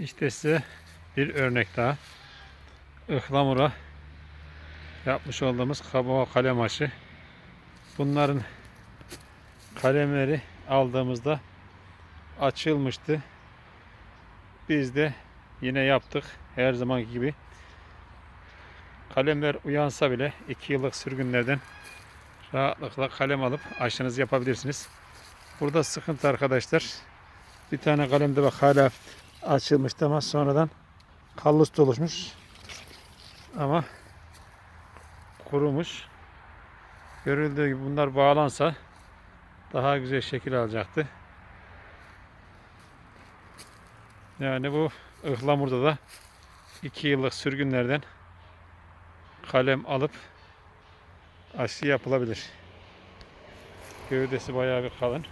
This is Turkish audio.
İşte size bir örnek daha. Ihlamur'a yapmış olduğumuz kabuğa kalem aşı. Bunların kalemleri aldığımızda açılmıştı. Biz de yine yaptık. Her zamanki gibi. Kalemler uyansa bile 2 yıllık sürgünlerden rahatlıkla kalem alıp aşınızı yapabilirsiniz. Burada sıkıntı arkadaşlar. Bir tane kalemde bak hala açılmıştı ama sonradan kallus oluşmuş. Ama kurumuş. Görüldüğü gibi bunlar bağlansa daha güzel şekil alacaktı. Yani bu ıhlamurda da 2 yıllık sürgünlerden kalem alıp aşı yapılabilir. Gövdesi bayağı bir kalın.